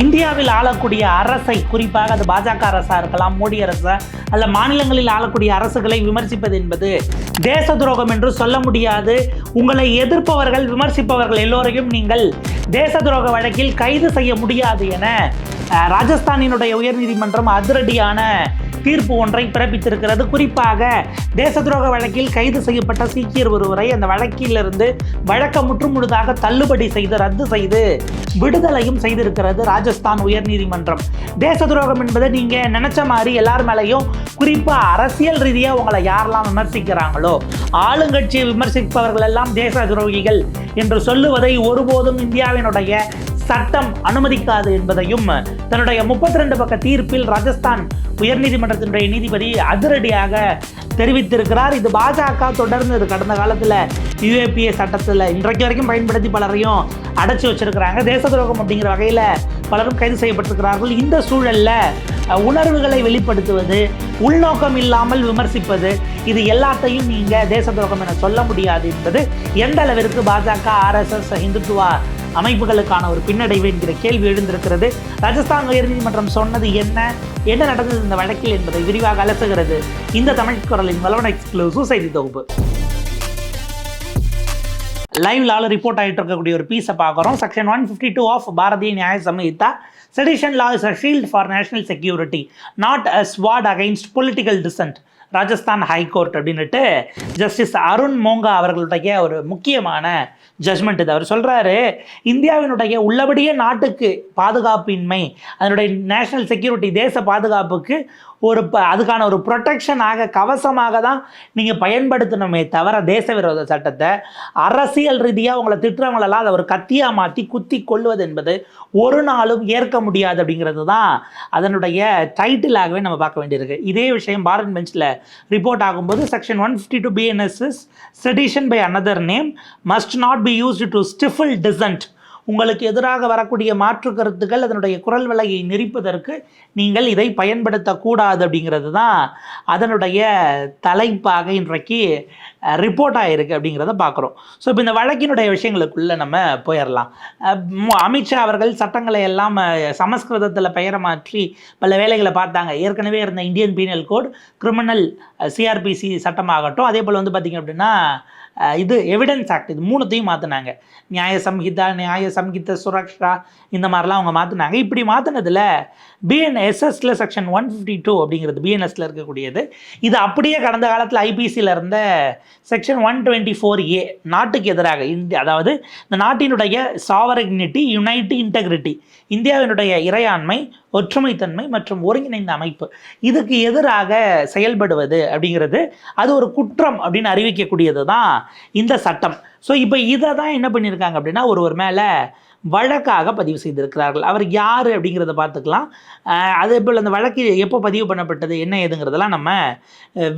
இந்தியாவில் ஆளக்கூடிய அரசை குறிப்பாக அது பாஜக அரசாக இருக்கலாம் மோடி அரசா அல்ல மாநிலங்களில் ஆளக்கூடிய அரசுகளை விமர்சிப்பது என்பது தேச துரோகம் என்று சொல்ல முடியாது. உங்களை எதிர்ப்பவர்கள் விமர்சிப்பவர்கள் எல்லோரையும் நீங்கள் தேச துரோக வழக்கில் கைது செய்ய முடியாது என ராஜஸ்தானினுடைய உயர்நீதிமன்றம் அதிரடியான தீர்ப்பு ஒன்றை பிறப்பித்திருக்கிறது. குறிப்பாக தேச துரோக வழக்கில் கைது செய்யப்பட்ட சீக்கியர் ஒருவரை அந்த வழக்கிலிருந்து வழக்க முற்றுமுழுதாக தள்ளுபடி செய்து ரத்து செய்து விடுதலையும் செய்திருக்கிறது ராஜஸ்தான் உயர்நீதிமன்றம். தேச துரோகம் என்பதை நீங்க நினைச்ச மாதிரி எல்லார் மேலையும் குறிப்பாக அரசியல் ரீதியாக உங்களை யாரெல்லாம் விமர்சிக்கிறாங்களோ ஆளுங்கட்சியை விமர்சிப்பவர்கள் எல்லாம் தேச துரோகிகள் என்று சொல்லுவதை ஒருபோதும் இந்தியாவினுடைய சட்டம் அனுமதிக்காது என்பதையும் தன்னுடைய முப்பத்தி ரெண்டு பக்க தீர்ப்பில் ராஜஸ்தான் உயர்நீதிமன்றத்தினுடைய நீதிபதி அதிரடியாக தெரிவித்திருக்கிறார். இது பாஜக தொடர்ந்து இது கடந்த காலத்தில் யுஏபிஏ சட்டத்தில் இன்றைக்கு வரைக்கும் பயன்படுத்தி பலரையும் அடைச்சி வச்சிருக்கிறாங்க. தேச துரோகம் அப்படிங்கிற வகையில் பலரும் கைது செய்யப்பட்டிருக்கிறார்கள். இந்த சூழல்ல உணர்வுகளை வெளிப்படுத்துவது உள்நோக்கம் இல்லாமல் விமர்சிப்பது இது எல்லாத்தையும் நீங்க தேச துரோகம் என சொல்ல முடியாது என்பது எந்த அளவிற்கு பாஜக ஆர்எஸ்எஸ் இந்துத்துவா அமைப்புகளுக்கான ஒரு பின்னடைவு என்கிற கேள்வி எழுந்திருக்கிறது. ராஜஸ்தான் உயர்நீதிமன்றம் சொன்னது என்ன? என்ன நடந்தது இந்த வழக்கில் என்பதை விரிவாக அலசுகிறது இந்த தமிழ் குரலின் வலவன் எக்ஸ்க்ளூசிவ் செய்தி தொகுப்பு. லைவ்லால ரிப்போர்ட் ஆகிட்டு இருக்கக்கூடிய ஒரு பீஸை பார்க்குறோம். Section one fifty two of Bharatiya Nyaya Sanhita. Sedition law is a shield for national security not a sword against political dissent Rajasthan high court அப்படின்னுட்டு ஜஸ்டிஸ் அருண் மோங்கா அவர்களுடைய ஒரு முக்கியமான ஜட்மெண்ட் இது. அவர் சொல்கிறாரு இந்தியாவினுடைய உள்ளபடியே நாட்டுக்கு பாதுகாப்பின்மை அதனுடைய நேஷனல் செக்யூரிட்டி தேச பாதுகாப்புக்கு ஒரு ப அதுக்கான ஒரு ப்ரொட்டெக்ஷனாக கவசமாக தான் நீங்கள் பயன்படுத்தணுமே தவிர தேச விரோத சட்டத்தை அரசியல் ரீதியாக உங்களை திட்டுறவங்களெல்லாம் அதை ஒரு கத்தியாக மாற்றி குத்தி கொள்வது என்பது ஒரு நாளும் ஏற்க முடியாது அப்படிங்கிறது தான் அதனுடைய டைட்டிலாகவே நம்ம பார்க்க வேண்டியிருக்கு. இதே விஷயம் பாரத் பெஞ்சில் ரிப்போர்ட் ஆகும்போது section one fifty two BNSS sedition by another name must not be used to stifle dissent உங்களுக்கு எதிராக வரக்கூடிய மாற்று கருத்துக்கள் அதனுடைய குரல் விலையை நெரிப்பதற்கு நீங்கள் இதை பயன்படுத்தக்கூடாது அப்படிங்கிறது தான் அதனுடைய தலைப்பாக இன்றைக்கு ரிப்போர்ட் ஆகிருக்கு அப்படிங்கிறத பார்க்குறோம். ஸோ இப்போ இந்த வழக்கினுடைய விஷயங்களுக்குள்ளே நம்ம போயிடலாம் அமித்ஷா அவர்கள் சட்டங்களை எல்லாம் சமஸ்கிருதத்தில் பெயரை மாற்றி பல வேலைகளை பார்த்தாங்க. ஏற்கனவே இருந்த Indian penal code criminal CrPC சட்டமாகட்டும் அதே போல் வந்து பார்த்திங்க அப்படின்னா இது எவிடன்ஸ் ஆக்ட் இது மூணுத்தையும் மாற்றினாங்க நியாய சம்ஹிதா நியாய சம்ஹித சுரக்ஷா இந்த மாதிரிலாம் அவங்க மாற்றினாங்க இப்படி மாற்றினதில் பிஎன்எஸ்எஸ்ல செக்ஷன் ஒன் ஃபிஃப்டி டூ அப்படிங்கிறது பிஎன்எஸ்ல இருக்கக்கூடியது. இது அப்படியே கடந்த காலத்தில் ஐபிசியில் இருந்த section one twenty four A நாட்டுக்கு எதிராக இந்திய அதாவது இந்த நாட்டினுடைய சாவரக்னிட்டி யுனைட்டி இன்டெகிரிட்டி இந்தியாவினுடைய இறையாண்மை ஒற்றுமைத்தன்மை மற்றும் ஒருங்கிணைந்த அமைப்பு இதுக்கு எதிராக செயல்படுவது அப்படிங்கிறது அது ஒரு குற்றம் அப்படின்னு அறிவிக்கக்கூடியது தான் இந்த சட்டம். ஸோ இப்போ இதை தான் என்ன பண்ணியிருக்காங்க அப்படின்னா ஒருவர் மேலே வழக்காக பதிவு செய்திருக்கிறார்கள். அவர் யார் அப்படிங்கிறத பார்த்துக்கலாம். அதே போல் அந்த வழக்கு எப்போ பதிவு பண்ணப்பட்டது என்ன ஏதுங்கிறதெல்லாம் நம்ம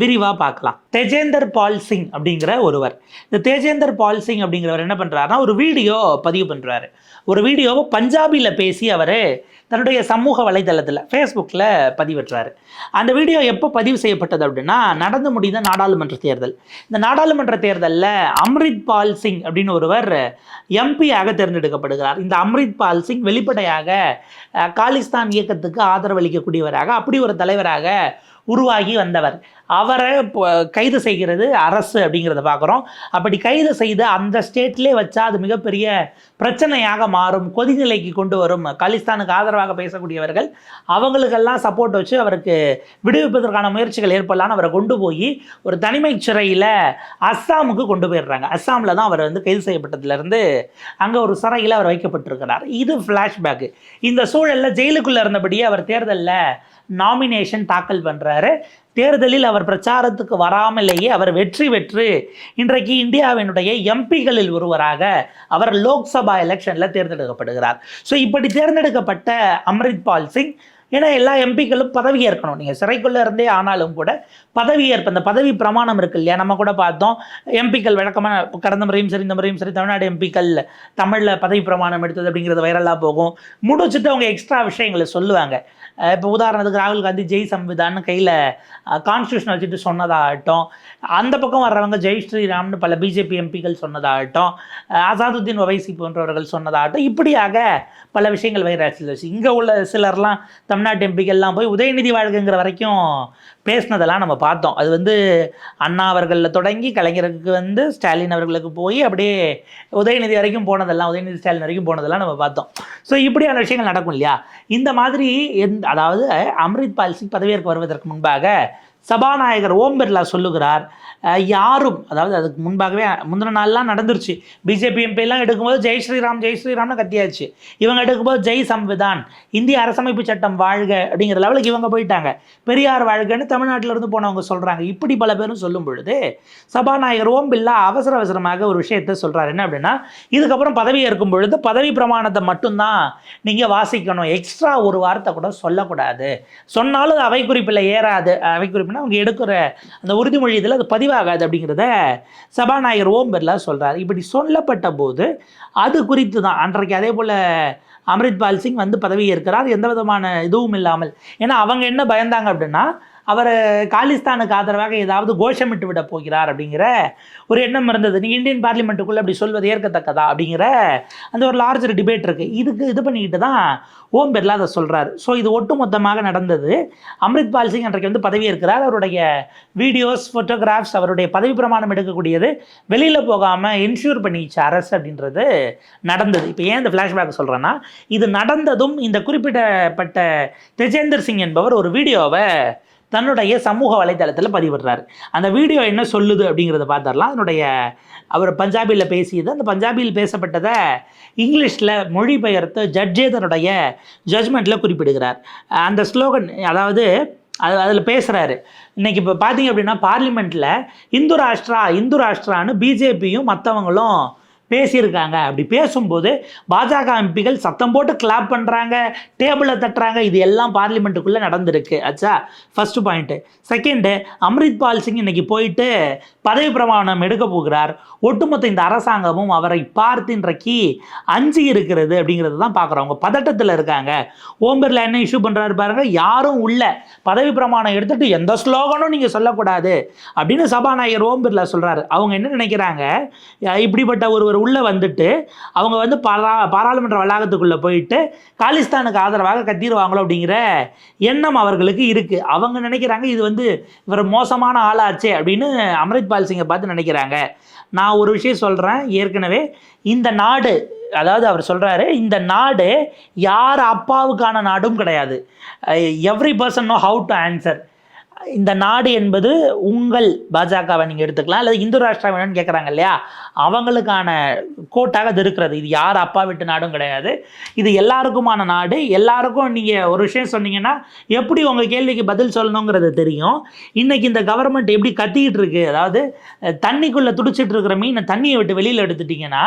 விரிவாக பார்க்கலாம். தேஜேந்தர் பால் சிங் அப்படிங்கிற ஒருவர். இந்த தேஜேந்தர் பால் சிங் அப்படிங்கிறவர் என்ன பண்ணுறாருன்னா ஒரு வீடியோ பதிவு பண்ணுறாரு ஒரு வீடியோவை பஞ்சாபியில் பேசி அவர் தன்னுடைய சமூக வலைதளத்தில் ஃபேஸ்புக்கில் பதிவிட்டுறாரு அந்த வீடியோ எப்போ பதிவு செய்யப்பட்டது அப்படின்னா நடந்து முடிந்த நாடாளுமன்ற தேர்தல். இந்த நாடாளுமன்ற தேர்தலில் அம்ரித் பால் சிங் அப்படின்னு ஒருவர் எம்பியாக தேர்ந்தெடுக்கப்படுகிறார். இந்த அம்ரித் பால் சிங் வெளிப்படையாக காலிஸ்தான் இயக்கத்துக்கு ஆதரவு அளிக்கக்கூடியவராக அப்படி ஒரு தலைவராக உருவாகி வந்தவர். அவரை இப்போ கைது செய்கிறது அரசு அப்படிங்கிறத பார்க்குறோம். அப்படி கைது செய்து அந்த ஸ்டேட்லேயே வச்சா அது மிகப்பெரிய பிரச்சனையாக மாறும் கொதிநிலைக்கு கொண்டு வரும். காலிஸ்தானுக்கு ஆதரவாக பேசக்கூடியவர்கள் அவங்களுக்கெல்லாம் சப்போர்ட் வச்சு அவருக்கு விடுவிப்பதற்கான முயற்சிகள் ஏற்படலான்னு அவரை கொண்டு போய் ஒரு தனிமை சிறையில் அஸ்ஸாமுக்கு கொண்டு போயிடுறாங்க. அஸ்ஸாமில் தான் அவர் வந்து கைது செய்யப்பட்டதுலேருந்து அங்கே ஒரு சிறையில் அவர் வைக்கப்பட்டிருக்கிறார். இது ஃப்ளாஷ்பேக்கு இந்த சூழலில் ஜெயிலுக்குள்ளே இருந்தபடியே அவர் தேர்தலில் நாமினேஷன் தாக்கல் பண்ணுறாரு தேர்தலில் அவர் பிரச்சாரத்துக்கு வராமலேயே அவர் வெற்றி பெற்று இன்றைக்கு இந்தியாவினுடைய எம்பிகளில் ஒருவராக அவர் லோக்சபா எலெக்ஷனில் தேர்ந்தெடுக்கப்படுகிறார். ஸோ இப்படி தேர்ந்தெடுக்கப்பட்ட அம்ரித்பால் சிங் ஏன்னா எல்லா எம்பிக்களும் பதவி ஏற்கணும். நீங்கள் சிறைக்குள்ளே இருந்தே ஆனாலும் கூட பதவி ஏற்ப அந்த பதவி பிரமாணம் இருக்கு இல்லையா? நம்ம கூட பார்த்தோம் எம்பிக்கள் வழக்கமாக கடந்த முறையும் சரி இந்த முறையும் சரி தமிழ்நாடு எம்பிக்கள் தமிழில் பதவி பிரமாணம் எடுத்தது அப்படிங்கிறது வைரலாக போகும். முடிச்சுட்டு அவங்க எக்ஸ்ட்ரா விஷயங்களை சொல்லுவாங்க. இப்போ உதாரணத்துக்கு ராகுல் காந்தி ஜெய் சம்விதான்னு கையில் கான்ஸ்டியூஷன் வச்சுட்டு சொன்னதாகட்டும் அந்த பக்கம் வர்றவங்க ஜெய் ஸ்ரீராம்னு பல பிஜேபி எம்பிக்கள் சொன்னதாகட்டும் அசாதுத்தீன் ஒவைசி போன்றவர்கள் சொன்னதாகட்டும் இப்படியாக பல விஷயங்கள் வைராட்சியில் இங்கே உள்ள சிலர்லாம் தமிழ்நாட்டு எம்பிக்கள்லாம் போய் உதயநிதி வாழ்க்கைங்கிற வரைக்கும் பேசினதெல்லாம் நம்ம பார்த்தோம். அது வந்து அண்ணா அவர்களில் தொடங்கி கலைஞருக்கு வந்து ஸ்டாலின் அவர்களுக்கு போய் அப்படியே உதயநிதி வரைக்கும் போனதெல்லாம் உதயநிதி ஸ்டாலின் வரைக்கும் போனதெல்லாம் நம்ம பார்த்தோம். ஸோ இப்படியான விஷயங்கள் நடக்கும் இல்லையா? இந்த மாதிரி எந்த அதாவது அம்ரித் பால் சிங் பதவியேற்க வருவதற்கு முன்பாக சபாநாயகர் ஓம் பிர்லா சொல்லுகிறார் யாரும் அதாவது அதுக்கு முன்பாகவே முந்தின நாள்லாம் நடந்துருச்சு. பிஜேபி எம்பிலாம் எடுக்கும்போது ஜெய் ஸ்ரீராம் ஜெய் ஸ்ரீராம்னு கத்தியாச்சு. இவங்க எடுக்கும்போது ஜெய் சம்விதான். இந்திய அரசமைப்பு சட்டம் வாழ்க அப்படிங்கிற லெவலுக்கு இவங்க போயிட்டாங்க. பெரியார் வாழ்கன்னு தமிழ்நாட்டில இருந்து போனவங்க சொல்கிறாங்க இப்படி பல பேரும் சொல்லும் பொழுது சபாநாயகர் ஓம் பில்லா அவசர அவசரமாக ஒரு விஷயத்தை சொல்கிறார் என்ன அப்படின்னா இதுக்கப்புறம் பதவி ஏற்கும் பொழுது பதவி பிரமாணத்தை மட்டும்தான் நீங்கள் வாசிக்கணும். எக்ஸ்ட்ரா ஒரு வார்த்தை கூட சொல்லக்கூடாது. சொன்னாலும் அவை குறிப்பில் ஏறாது. அவை குறிப்புனா அவங்க எடுக்கிற அந்த உறுதிமொழி இதில் அது பதிவாகாது அப்படிங்கிறத சபாநாயகர் ஓம் பிர்லா சொல்கிறார் இப்படி சொல்லப்பட்ட போது அது குறித்து தான் அன்றைக்கு அதே போல் அம்ரித்பால் சிங் வந்து பதவி ஏற்கிறார் எந்த விதமான இதுவும் இல்லாமல். ஏன்னா அவங்க என்ன பயந்தாங்க அப்படின்னா அவர் காலிஸ்தானுக்கு ஆதரவாக ஏதாவது கோஷமிட்டு விட போகிறார் அப்படிங்கிற ஒரு எண்ணம் இருந்தது. நீங்கள் இந்தியன் பார்லிமெண்ட்டுக்குள்ளே அப்படி சொல்வது ஏற்கத்தக்கதா? அப்படிங்கிற அந்த ஒரு லார்ஜர் டிபேட் இருக்குது இதுக்கு இது பண்ணிக்கிட்டு தான் ஓம் பிர்லா அதை சொல்கிறார் ஸோ இது ஒட்டுமொத்தமாக நடந்தது. அம்ரித்பால் சிங் அன்றைக்கு வந்து பதவி இருக்கிறார் அவருடைய வீடியோஸ் ஃபோட்டோகிராஃப்ஸ் அவருடைய பதவி பிரமாணம் எடுக்கக்கூடியது வெளியில் போகாமல் என்ஷூர் பண்ணிச்சு அரசு அப்படின்றது நடந்தது. இப்போ ஏன் இந்த ஃப்ளாஷ்பேக் சொல்கிறேன்னா இது நடந்ததும் இந்த குறிப்பிடப்பட்ட தெஜேந்தர் சிங் என்பவர் ஒரு வீடியோவை தன்னுடைய சமூக வலைதளத்தில் பதிவிடுறாரு. அந்த வீடியோ என்ன சொல்லுது அப்படிங்கிறத பார்த்துடலாம். அதனுடைய அவர் பஞ்சாபியில் பேசியது. அந்த பஞ்சாபியில் பேசப்பட்டதை இங்கிலீஷில் மொழிபெயர்த்து ஜட்ஜே தன்னுடைய ஜட்ஜ்மெண்ட்டில் குறிப்பிடுகிறார். அந்த ஸ்லோகன் அதாவது அது அதில் பேசுகிறாரு இன்னைக்கு இப்போ பார்த்தீங்க அப்படின்னா பார்லிமெண்ட்டில் இந்து ராஷ்டிரா இந்து ராஷ்டிரான்னு பிஜேபியும் மற்றவங்களும் பேசியிருக்காங்க. அப்படி பேசும்போது பாஜக எம்பிகள் சத்தம் போட்டு கிளாப் பண்ணுறாங்க டேபிளை தட்டுறாங்க. இது எல்லாம் பார்லிமெண்ட்டுக்குள்ளே நடந்திருக்கு. ஆச்சா first point second Amritpal Singh இன்னைக்கு போயிட்டு பதவி பிரமாணம் எடுக்க போகிறார். ஒட்டுமொத்த இந்த அரசாங்கமும் அவரை பார்த்து இன்றைக்கு அஞ்சு இருக்கிறது அப்படிங்கிறது தான் பார்க்குறோம். அவங்க பதட்டத்தில் இருக்காங்க. ஓம் பிர்லா என்ன இஷ்யூ பண்ணுறாரு பாருங்க யாரும் உள்ள பதவி பிரமாணம் எடுத்துட்டு எந்த ஸ்லோகனும் நீங்கள் சொல்லக்கூடாது. அப்படின்னு சபாநாயகர் ஓம் பிர்லா சொல்கிறாரு அவங்க என்ன நினைக்கிறாங்க இப்படிப்பட்ட ஒருவர் உள்ளே வந்துட்டு அவங்க வந்து பாரா பாராளுமன்ற வளாகத்துக்குள்ளே போயிட்டு காலிஸ்தானுக்கு ஆதரவாக கத்திடுவாங்களோ அப்படிங்கிற எண்ணம் அவர்களுக்கு இருக்குது அவங்க நினைக்கிறாங்க இது வந்து இவர் மோசமான ஆளாச்சே அப்படின்னு அம்ரித்பால் சிங்கை பார்த்து நினைக்கிறாங்க. நான் ஒரு விஷயம் சொல்கிறேன் ஏற்கனவே இந்த நாடு அதாவது அவர் சொல்கிறாரு இந்த நாடு யார் அப்பாவுக்கான நாடும் கிடையாது. Every person know how to answer இந்த நாடு என்பது உங்கள் பாஜகவை நீங்கள் எடுத்துக்கலாம். அல்லது இந்து ராஷ்டிரா வேணும்னு கேட்குறாங்க இல்லையா? அவங்களுக்கான கோட்டாக அது இருக்கிறது. இது யார் அப்பா விட்டு நாடும் கிடையாது. இது எல்லாருக்குமான நாடு. எல்லாருக்கும் நீங்கள் ஒரு விஷயம் சொன்னீங்கன்னா எப்படி உங்கள் கேள்விக்கு பதில் சொல்லணுங்கிறது தெரியும். இன்றைக்கி இந்த கவர்மெண்ட் எப்படி கத்திக்கிட்டு இருக்கு? அதாவது தண்ணிக்குள்ளே துடிச்சிட்டு இருக்கிற மீனை தண்ணியை விட்டு வெளியில் எடுத்துட்டிங்கன்னா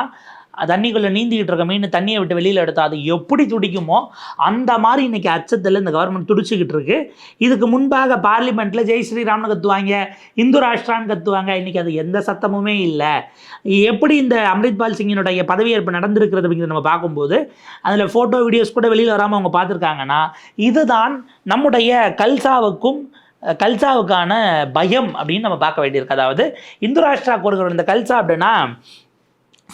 தண்ணிக்குள்ளே நீந்திக்கிட்டு இருக்க மீன் தண்ணியை விட்டு வெளியில் எடுத்தால் அது எப்படி துடிக்குமோ அந்த மாதிரி இன்றைக்கி அச்சத்தில் இந்த கவர்மெண்ட் துடிச்சிக்கிட்டு இருக்கு. இதுக்கு முன்பாக பார்லிமெண்ட்டில் ஜெய் ஸ்ரீராம்னு கத்துவாங்க இந்து ராஷ்டிரான்னு கத்துவாங்க. இன்றைக்கி அது எந்த சத்தமுமே இல்லை. எப்படி இந்த அம்ரித்பால் சிங்கினுடைய பதவியேற்பு நடந்திருக்கிறது அப்படிங்கிறத நம்ம பார்க்கும்போது அதில் ஃபோட்டோ வீடியோஸ் கூட வெளியில் வராமல் அவங்க பார்த்துருக்காங்கன்னா இதுதான் நம்முடைய கல்சாவுக்கும் கல்சாவுக்கான பயம் அப்படின்னு நம்ம பார்க்க வேண்டியிருக்கு. அதாவது இந்து ராஷ்டிரா கொடுக்குற இந்த கல்சா அப்படின்னா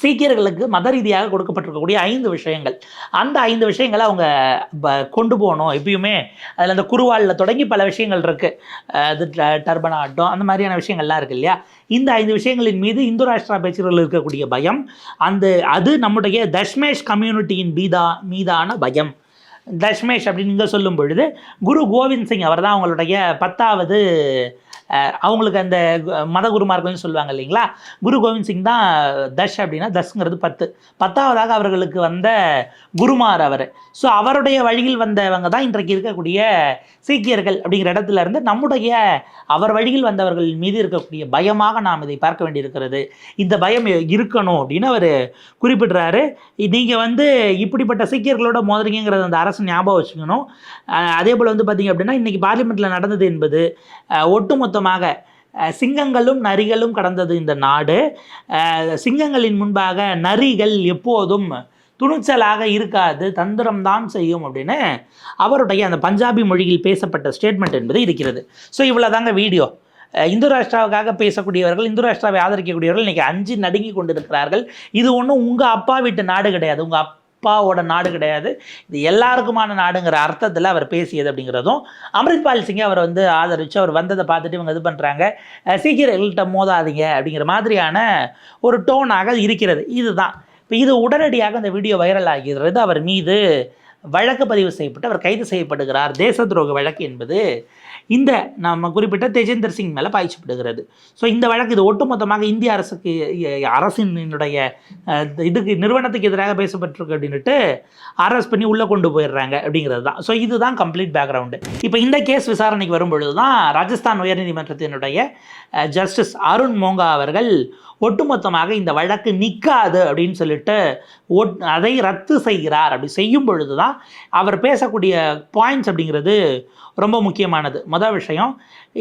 சீக்கியர்களுக்கு மத ரீதியாக கொடுக்கப்பட்டிருக்கக்கூடிய ஐந்து விஷயங்கள். அந்த ஐந்து விஷயங்களை அவங்க ப- கொண்டு போகணும். எப்பயுமே அதில் அந்த குருவாலில் தொடங்கி பல விஷயங்கள் இருக்குது அது ட- டர்பன் ஆட்டம் அந்த மாதிரியான விஷயங்கள்லாம் இருக்குது இல்லையா? இந்த ஐந்து விஷயங்களின் மீது இந்து ராஷ்டிரா பேச்சுகளில் இருக்கக்கூடிய பயம் அந்த அது நம்முடைய தஷ்மேஷ் கம்யூனிட்டியின் மீதா மீதான பயம். தஷ்மேஷ் அப்படின்னு நீங்கள் சொல்லும் பொழுது குரு கோவிந்த் சிங் அவர் தான் அவங்களுடைய பத்தாவது அவங்களுக்கு அந்த கு- மத சொல்லுவாங்க இல்லைங்களா? குரு கோவிந்த் சிங் தான் தஷ் அப்படின்னா தஷ்ங்கிறது பத்து. பத்தாவதாக அவர்களுக்கு வந்த குருமார் அவர். ஸோ அவருடைய வழியில் வந்தவங்க தான் இன்றைக்கு இருக்கக்கூடிய சீக்கியர்கள் அப்படிங்கிற இடத்துல இருந்து நம்முடைய அவர் வழியில் வந்தவர்கள் மீது இருக்கக்கூடிய பயமாக நாம் இதை பார்க்க வேண்டியிருக்கிறது. இந்த பயம் இருக்கணும் அப்படின்னு அவர் குறிப்பிடுறாரு. நீங்கள் வந்து இப்படிப்பட்ட சீக்கியர்களோட மோதுறீங்கிறத அந்த அரசு ஞாபகம் வச்சுக்கணும். அதே போல் வந்து பார்த்தீங்க அப்படின்னா இன்றைக்கி பார்லிமெண்ட்டில் நடந்தது என்பது ஒட்டுமொத்த மொத்தமாக சிங்கங்களும் நரிகளும் கடந்தது இந்த நாடு. சிங்கங்களின் முன்பாக நரிகள் எப்போதும் துணிச்சலாக இருக்காது தந்திரம்தான் செய்யும் அப்படின்னு அவருடைய அந்த பஞ்சாபி மொழியில் பேசப்பட்ட ஸ்டேட்மெண்ட் என்பது இருக்கிறது. ஸோ இவ்வளோதாங்க வீடியோ இந்து ராஷ்டிராவுக்காக பேசக்கூடியவர்கள் இந்து ராஷ்டிராவை ஆதரிக்கக்கூடியவர்கள் இன்றைக்கி அஞ்சு நடுங்கி கொண்டிருக்கிறார்கள். இது ஒன்றும் உங்கள் அப்பா வீட்டு நாடு கிடையாது. உங்கள் அப்பாவோட நாடு கிடையாது. இது எல்லாருக்குமான நாடுங்கிற அர்த்தத்தில் அவர் பேசியது அப்படிங்கிறதும் அம்ரித்பால் சிங்கை அவர் வந்து ஆதரித்து அவர் வந்ததை பார்த்துட்டு இவங்க இது பண்ணுறாங்க சீக்கிரங்கள்கிட்ட மோதாதீங்க அப்படிங்கிற மாதிரியான ஒரு டோனாக இருக்கிறது. இதுதான். இப்போ இது உடனடியாக அந்த வீடியோ வைரல் ஆகிறது. அவர் மீது வழக்கு பதிவு செய்யப்பட்டு அவர் கைது செய்யப்படுகிறார். தேச துரோக வழக்கு என்பது இந்த நம்ம குறிப்பிட்ட தேஜேந்தர் சிங் மேலே பாய்ச்சப்படுகிறது. ஸோ இந்த வழக்கு இது ஒட்டுமொத்தமாக இந்திய அரசுக்கு அரசினுடைய இதுக்கு நிறுவனத்துக்கு எதிராக பேசப்பட்டிருக்கு அப்படின்னுட்டு அரெஸ்ட் பண்ணி உள்ளே கொண்டு போயிடுறாங்க அப்படிங்கிறது தான். ஸோ இதுதான் கம்ப்ளீட் பேக்ரவுண்டு இப்போ இந்த கேஸ் விசாரணைக்கு வரும்பொழுது தான் ராஜஸ்தான் உயர்நீதிமன்றத்தினுடைய ஜஸ்டிஸ் அருண் மோங்கா அவர்கள் ஒட்டுமொத்தமாக இந்த வழக்கு நிற்காது அப்படின்னு சொல்லிட்டு ஒட் அதை ரத்து செய்கிறார். அப்படி செய்யும் பொழுது தான் அவர் பேசக்கூடிய பாயிண்ட்ஸ் அப்படிங்கிறது ரொம்ப முக்கியமானது. மொதல் விஷயம்.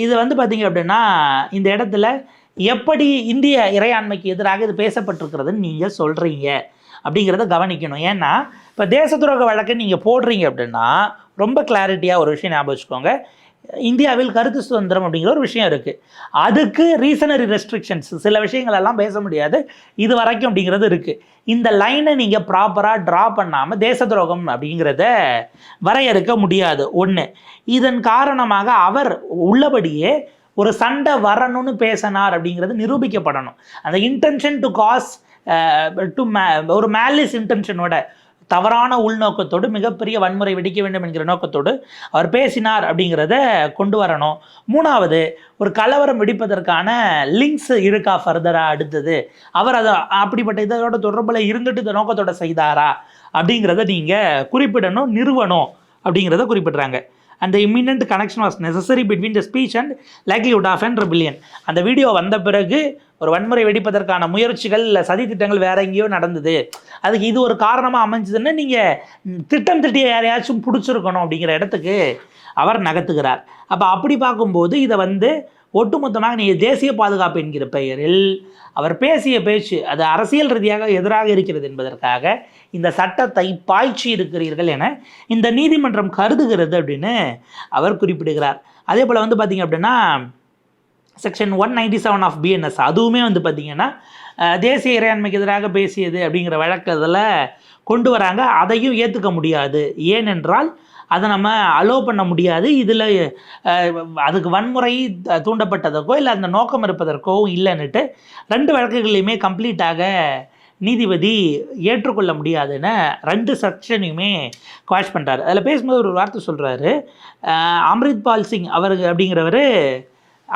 இது வந்து பார்த்திங்க அப்படின்னா இந்த இடத்துல எப்படி இந்திய இறையாண்மைக்கு எதிராக இது பேசப்பட்டிருக்கிறதுன்னு நீங்கள் சொல்கிறீங்க அப்படிங்கிறத கவனிக்கணும். ஏன்னா இப்போ தேச துரோக வழக்கு நீங்கள் போடுறீங்க அப்படின்னா ரொம்ப கிளாரிட்டியாக ஒரு விஷயம் ஞாபகம் வச்சுக்கோங்க. இந்தியாவில் கருத்து சுதந்திரம் அப்படிங்கிற ஒரு விஷயம் இருக்குது அதுக்கு ரீசனரி ரெஸ்ட்ரிக்ஷன்ஸ் சில விஷயங்களெல்லாம் பேச முடியாது. இது வரைக்கும் அப்படிங்கிறது இருக்குது இந்த லைனை நீங்கள் ப்ராப்பராக ட்ரா பண்ணாமல் தேச துரோகம் அப்படிங்கிறத வரையறுக்க முடியாது. ஒன்று இதன் காரணமாக அவர் உள்ளபடியே ஒரு சண்டை வரணும்னு பேசினார் அப்படிங்கிறது நிரூபிக்கப்படணும். அந்த intention to cause to may ஒரு மேலிஸ் இன்டென்ஷனோட தவறான உள்நோக்கத்தோடு மிகப்பெரிய வன்முறை வெடிக்க வேண்டும் என்கிற நோக்கத்தோடு அவர் பேசினார் அப்படிங்கிறத கொண்டு வரணும். மூணாவது ஒரு கலவரம் வெடிப்பதற்கான லிங்க்ஸ் இருக்கா ஃபர்தராக அடுத்தது? அவர் அதை அப்படிப்பட்ட இதோட தொடர்பில் இருந்துட்டு இந்த நோக்கத்தோட செய்தாரா அப்படிங்கிறத நீங்கள் குறிப்பிடணும் நிறுவனம் அப்படிங்கிறத குறிப்பிட்றாங்க. அந்த imminent connection was necessary between the speech and likelihood of and rebellion அந்த வீடியோ வந்த பிறகு ஒரு வன்முறை வெடிப்பதற்கான முயற்சிகள் இல்லை சதி திட்டங்கள் வேற எங்கேயோ நடந்தது. அதுக்கு இது ஒரு காரணமாக அமைஞ்சதுன்னா நீங்கள் திட்டம் திட்டிய யாரையாச்சும் பிடிச்சிருக்கணும் அப்படிங்கிற இடத்துக்கு அவர் நகர்த்துகிறார். அப்போ அப்படி பார்க்கும்போது இதை வந்து ஒட்டுமொத்தமாக நீங்கள் தேசிய பாதுகாப்பு என்கிற பெயரில் அவர் பேசிய பேச்சு அது அரசியல் ரீதியாக எதிராக இருக்கிறது என்பதற்காக இந்த சட்டத்தை பாய்ச்சி இருக்கிறீர்கள் என இந்த நீதிமன்றம் கருதுகிறது அப்படின்னு அவர் குறிப்பிடுகிறார். அதே போல் வந்து பார்த்திங்க அப்படின்னா section one ninety seven of BNS அதுவுமே வந்து பார்த்திங்கன்னா தேசிய இறையாண்மைக்கு எதிராக பேசியது அப்படிங்கிற வழக்கத்தில் கொண்டு வராங்க. அதையும் ஏற்றுக்க முடியாது. ஏனென்றால் அதை நம்ம அலோவ் பண்ண முடியாது. இதில் அதுக்கு வன்முறை த- தூண்டப்பட்டதற்கோ இல்லை அந்த நோக்கம் இருப்பதற்கோ இல்லைன்னுட்டு ரெண்டு வழக்குகளையுமே கம்ப்ளீட்டாக நீதிபதி ஏற்றுக்கொள்ள முடியாதுன்னு ரெண்டு செக்ஷனையுமே குவாஷ் பண்ணுறாரு அதில் பேசும்போது ஒரு வார்த்தை சொல்கிறாரு அம்ரித்பால் சிங் அவர் அப்படிங்கிறவர்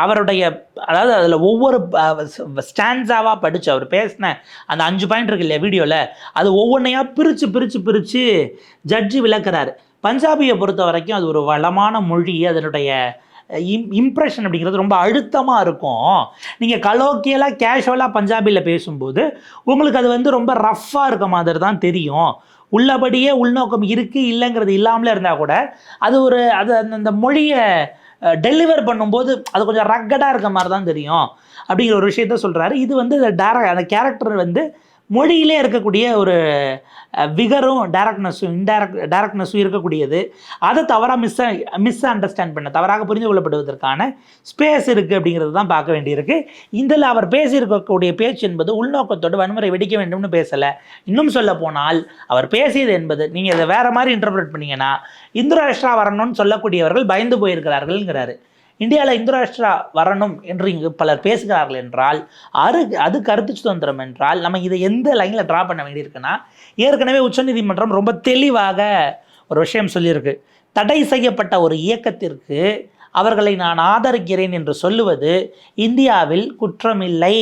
அவருடைய அதாவது அதில் ஒவ்வொரு ஸ்டான்ஸாவாக படித்து அவர் பேசின அந்த அஞ்சு பாயிண்ட் இருக்கு இல்லையா வீடியோவில் அது ஒவ்வொன்றையாக பிரித்து பிரித்து பிரித்து ஜட்ஜி விளக்குறாரு. பஞ்சாபியை பொறுத்த வரைக்கும் அது ஒரு வளமான மொழி அதனுடைய இம் இம்ப்ரெஷன் அப்படிங்கிறது ரொம்ப அழுத்தமாக இருக்கும். நீங்கள் கலோக்கியலாக கேஷுவலாக பஞ்சாபியில் பேசும்போது உங்களுக்கு அது வந்து ரொம்ப ரஃப்பாக இருக்க மாதிரி தான் தெரியும். உள்ளபடியே உள்நோக்கம் இருக்குது இல்லைங்கிறது இல்லாமலே இருந்தால் கூட அது ஒரு அது அந்த மொழியை டெலிவர் பண்ணும்போது அது கொஞ்சம் ரக்கடாக இருக்க மாதிரி தான் தெரியும். அப்படிங்கிற ஒரு விஷயத்த சொல்கிறாரு இது வந்து டேர அந்த கேரக்டர் வந்து மொழியிலே இருக்கக்கூடிய ஒரு விகரும் டேரக்ட்னஸும் இன்டைரக்ட் டேரக்ட்னஸும் இருக்கக்கூடியது. அதை தவறாக மிஸ் மிஸ் அண்டர்ஸ்டாண்ட் பண்ண தவறாக புரிந்து கொள்ளப்படுவதற்கான ஸ்பேஸ் இருக்குது அப்படிங்கிறது தான் பார்க்க வேண்டியிருக்கு. இதில் அவர் பேசியிருக்கக்கூடிய பேச்சு என்பது உள்நோக்கத்தோடு வன்முறை வெடிக்க வேண்டும்னு பேசலை. இன்னும் சொல்ல போனால் அவர் பேசியது என்பது நீங்கள் இதை வேறு மாதிரி இன்டர்பிரேட் பண்ணீங்கன்னா இந்து வரணும்னு சொல்லக்கூடியவர்கள் பயந்து போயிருக்கிறார்கள்ங்கிறாரு. இந்தியாவில் இந்து ராஷ்டிரா வரணும் என்று இங்கு பலர் பேசுகிறார்கள் என்றால் அது அது கருத்து சுதந்திரம் என்றால் நம்ம இதை எந்த லைனில் ட்ரா பண்ண வேண்டியிருக்குன்னா ஏற்கனவே உச்சநீதிமன்றம் ரொம்ப தெளிவாக ஒரு விஷயம் சொல்லியிருக்கு. தடை செய்யப்பட்ட ஒரு இயக்கத்திற்கு அவர்களை நான் ஆதரிக்கிறேன் என்று சொல்லுவது இந்தியாவில் குற்றமில்லை.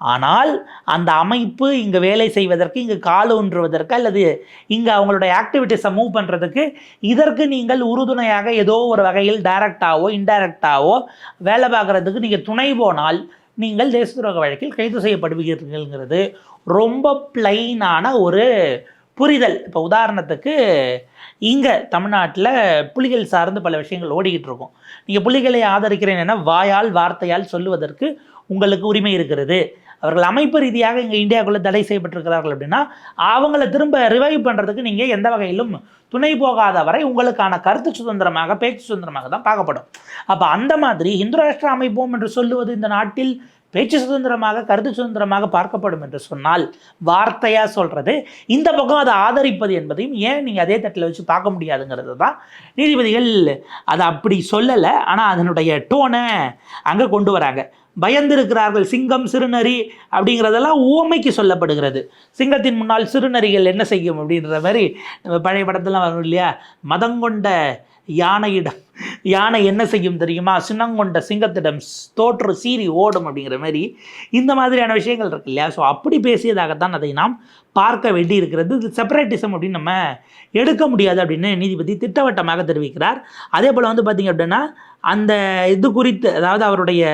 ஆனால் அந்த அமைப்பு இங்கே வேலை செய்வதற்கு இங்கே கால் ஊன்றுவதற்கு அல்லது இங்கே அவங்களுடைய ஆக்டிவிட்டிஸை மூவ் பண்ணுறதுக்கு இதற்கு நீங்கள் உறுதுணையாக ஏதோ ஒரு வகையில் டைரக்டாவோ இன்டைரக்டாவோ வேலை பார்க்குறதுக்கு நீங்கள் துணை போனால் நீங்கள் தேச துரோக வழக்கில் கைது செய்யப்படுவீர்கள்ங்கிறது ரொம்ப பிளைனான ஒரு புரிதல். இப்போ உதாரணத்துக்கு இங்கே தமிழ்நாட்டில் புலிகள் சார்ந்து பல விஷயங்கள் ஓடிக்கிட்டு இருக்கும். நீங்கள் புலிகளை ஆதரிக்கிறேன் என வாயால் வார்த்தையால் சொல்லுவதற்கு உங்களுக்கு உரிமை இருக்கிறது. அவர்கள் அமைப்பு ரீதியாக இங்கே இந்தியாவுக்குள்ளே தடை செய்யப்பட்டிருக்கிறார்கள் அப்படின்னா அவங்கள திரும்ப ரிவைவ் பண்ணுறதுக்கு நீங்கள் எந்த வகையிலும் துணை போகாத வரை உங்களுக்கான கருத்து சுதந்திரமாக பேச்சு சுதந்திரமாக தான் பார்க்கப்படும். அப்போ அந்த மாதிரி இந்து ராஷ்டிர அமைப்போம் என்று சொல்லுவது இந்த நாட்டில் பேச்சு சுதந்திரமாக கருத்து சுதந்திரமாக பார்க்கப்படும் என்று சொன்னால் வார்த்தையாக சொல்கிறது இந்த பக்கம் அதை ஆதரிப்பது என்பதையும் ஏன் நீங்கள் அதே தட்டில் வச்சு பார்க்க முடியாதுங்கிறது தான் நீதிபதிகள் அதை அப்படி சொல்லலை ஆனால் அதனுடைய டோனை அங்கே கொண்டு வராங்க. பயந்திருக்கிறார்கள். சிங்கம் சிறுநரி அப்படிங்கிறதெல்லாம் ஊமைக்கு சொல்லப்படுகிறது. சிங்கத்தின் முன்னால் சிறுநரிகள் என்ன செய்யும் அப்படின்ற மாதிரி நம்ம பழைய படத்தெல்லாம் வரும் இல்லையா? மதங்கொண்ட யானையிடம் யானை என்ன செய்யும் தெரியுமா? சின்னங்கொண்ட சிங்கத்திடம் தோற்று சீறி ஓடும் அப்படிங்கிற மாதிரி இந்த மாதிரியான விஷயங்கள் இருக்கு இல்லையா? ஸோ அப்படி பேசியதாகத்தான் அதை நாம் பார்க்க வேண்டி இருக்கிறது இது செப்பரேட்டிசம் அப்படின்னு நம்ம எடுக்க முடியாது அப்படின்னு நீதிபதி திட்டவட்டமாக தெரிவிக்கிறார். அதே போல் வந்து பார்த்திங்க அப்படின்னா அந்த இது குறித்து அதாவது அவருடைய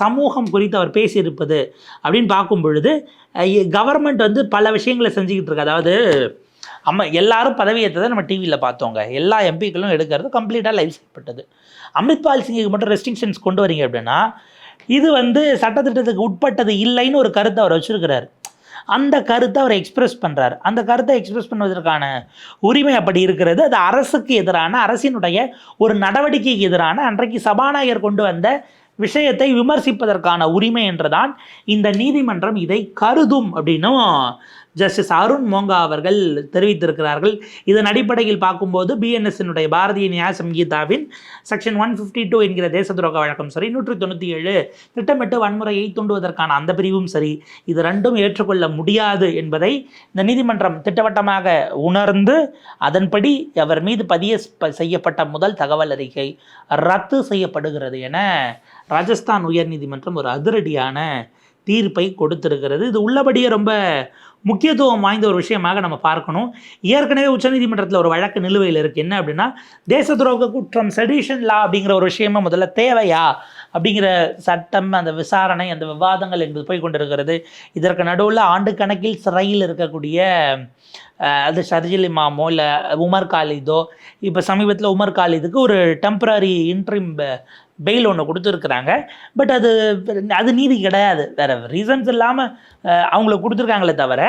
சமூகம் குறித்து அவர் பேசியிருப்பது அப்படின்னு பார்க்கும் பொழுது கவர்மெண்ட் வந்து பல விஷயங்களை செஞ்சுக்கிட்டு இருக்கு. அதாவது அம்மா எல்லாரும் பதவியேற்றதை நம்ம டிவியில் பார்த்தோங்க. எல்லா எம்பிக்களும் எடுக்கிறது கம்ப்ளீட்டாக லைஃப் செய்யப்பட்டது அமித்பால் சிங்குக்கு மட்டும் ரெஸ்ட்ரிக்ஷன்ஸ் கொண்டு வரீங்க அப்படின்னா இது வந்து சட்டத்திட்டத்துக்கு உட்பட்டது இல்லைன்னு ஒரு கருத்தை அவர் வச்சிருக்கிறார். அந்த கருத்தை அவர் எக்ஸ்பிரஸ் பண்ணுறார் அந்த கருத்தை எக்ஸ்பிரஸ் பண்ணுவதற்கான உரிமை அப்படி இருக்கிறது. அது அரசுக்கு எதிரான அரசினுடைய ஒரு நடவடிக்கைக்கு எதிரான அன்றைக்கு சபாநாயகர் கொண்டு வந்த விஷயத்தை விமர்சிப்பதற்கான உரிமை என்றுதான் இந்த நீதிமன்றம் இதை கருதும் அப்படின்னும் ஜஸ்டிஸ் அருண் மோங்கா அவர்கள் தெரிவித்திருக்கிறார்கள். இதன் அடிப்படையில் பார்க்கும்போது பிஎன்எஸ்னுடைய பாரதிய நியாய சங்கீதாவின் செக்ஷன் ஒன் ஃபிஃப்டி டூ என்கிற தேச துரோக வழக்கம் சரி நூற்றி தொண்ணூற்றி ஏழு திட்டமிட்டு வன்முறையை தூண்டுவதற்கான அந்த பிரிவும் சரி இது ரெண்டும் ஏற்றுக்கொள்ள முடியாது என்பதை இந்த நீதிமன்றம் திட்டவட்டமாக உணர்ந்து அதன்படி அவர் மீது பதிய செய்யப்பட்ட முதல் தகவல் அறிக்கை ரத்து செய்யப்படுகிறது என ராஜஸ்தான் உயர்நீதிமன்றம் ஒரு அதிரடியான தீர்ப்பை கொடுத்திருக்கிறது. இது உள்ளபடியே ரொம்ப முக்கியத்துவம் வாய்ந்த ஒரு விஷயமாக நம்ம பார்க்கணும். ஏற்கனவே உச்சநீதிமன்றத்தில் ஒரு வழக்கு நிலுவையில் இருக்குது என்ன அப்படின்னா தேச துரோக குற்றம் செடிஷன் லா அப்படிங்கிற ஒரு விஷயமா முதல்ல தேவையா? அப்படிங்கிற சட்டம் அந்த விசாரணை அந்த விவாதங்கள் என்பது போய் கொண்டிருக்கிறது. இதற்கு நடுவில் ஆண்டு கணக்கில் சிறையில் இருக்கக்கூடிய அது ஷர்ஜில் இமாமோ இல்லை உமர் காலிதோ இப்போ சமீபத்தில் உமர் காலிதுக்கு ஒரு டெம்பரரி இன்ட்ரிம் பெயில் ஒன்று கொடுத்துருக்குறாங்க. பட் அது அது நீதி கிடையாது. வேறு ரீசன்ஸ் இல்லாமல் அவங்களுக்கு கொடுத்துருக்காங்களே தவிர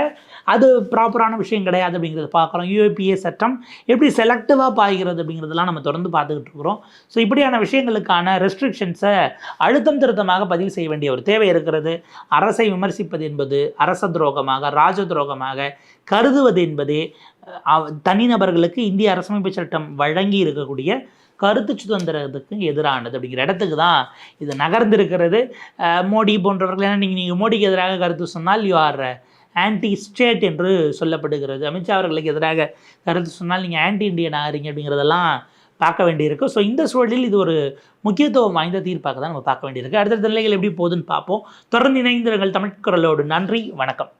அது ப்ராப்பரான விஷயம் கிடையாது அப்படிங்கிறத பார்க்குறோம். யூஏபிஏ சட்டம் எப்படி செலக்டிவாக பாய்கிறது அப்படிங்கிறதெல்லாம் நம்ம தொடர்ந்து பார்த்துக்கிட்டு இருக்கிறோம். ஸோ இப்படியான விஷயங்களுக்கான ரெஸ்ட்ரிக்ஷன்ஸை அழுத்தம் திருத்தமாக பதிவு செய்ய வேண்டிய ஒரு தேவை இருக்கிறது. அரசை விமர்சிப்பது என்பது அரச துரோகமாக ராஜ துரோகமாக கருதுவது என்பதே தனிநபர்களுக்கு இந்திய அரசமைப்பு சட்டம் வழங்கி இருக்கக்கூடிய கருத்து சுதந்திரத்துக்கு எதிரானது அப்படிங்கிற இடத்துக்கு தான் இது நகர்ந்திருக்கிறது. மோடி போன்றவர்கள் ஏன்னா நீங்கள் நீங்கள் மோடிக்கு எதிராக கருத்து சொன்னால் யூ ஆர் ஆன்டி ஸ்டேட் என்று சொல்லப்படுகிறது. அமித்ஷா அவர்களுக்கு எதிராக கருத்து சொன்னால் நீங்கள் ஆன்டி இண்டியன் ஆகிறீங்க அப்படிங்கிறதெல்லாம் பார்க்க வேண்டியிருக்கு. ஸோ இந்த சூழலில் இது ஒரு முக்கியத்துவம் வாய்ந்த தீர்ப்பாக தான் நம்ம பார்க்க வேண்டியிருக்கு. அடுத்த நிலைகள் எப்படி போகுதுன்னு பார்ப்போம். தொடர்ந்து இணைந்திருங்கள் தமிழ் குரலோடு. நன்றி வணக்கம்.